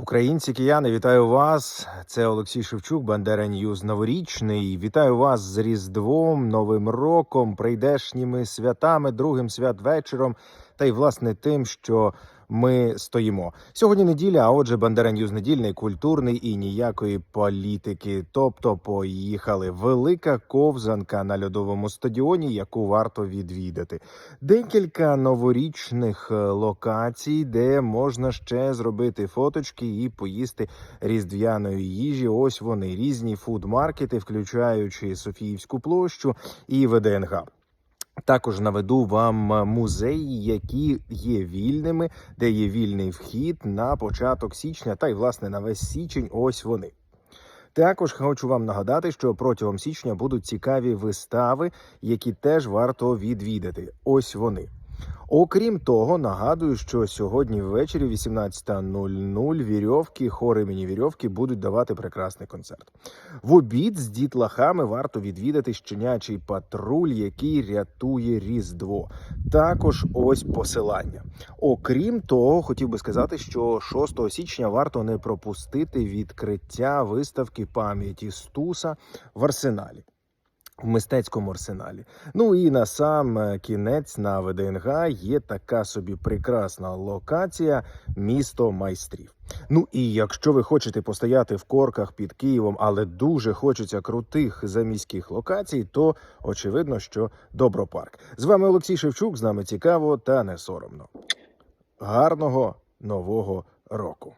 Українці, кияни, вітаю вас. Це Олексій Шевчук, Бандера Ньюз новорічний. Вітаю вас з Різдвом, Новим роком, прийдешніми святами, другим святвечором та й власне тим, що ми стоїмо. Сьогодні неділя, а отже, Бандера Ньюз недільний, культурний і ніякої політики. Тобто, поїхали. Велика ковзанка на льодовому стадіоні, яку варто відвідати. Декілька новорічних е, локацій, де можна ще зробити фоточки і поїсти різдвяної їжі. Ось вони різні фудмаркети, включаючи Софіївську площу і ВДНГ. Також наведу вам музеї, які є вільними, де є вільний вхід на початок січня, та й власне на весь січень. Ось вони. Також хочу вам нагадати, що протягом січня будуть цікаві вистави, які теж варто відвідати. Ось вони. Окрім того, нагадую, що сьогодні ввечері, 18.00, вірьовки, хор імені вірьовки будуть давати прекрасний концерт. В обід з дітлахами варто відвідати щенячий патруль, який рятує Різдво. Також ось посилання. Окрім того, хотів би сказати, що 6 січня варто не пропустити відкриття виставки пам'яті Стуса в арсеналі. В мистецькому арсеналі. Ну і на сам е, кінець на ВДНГ є така собі прекрасна локація місто майстрів. Ну і якщо ви хочете постояти в корках під Києвом, але дуже хочеться крутих заміських локацій, то очевидно, що Добропарк. З вами Олексій Шевчук. З нами цікаво та не соромно. Гарного нового року!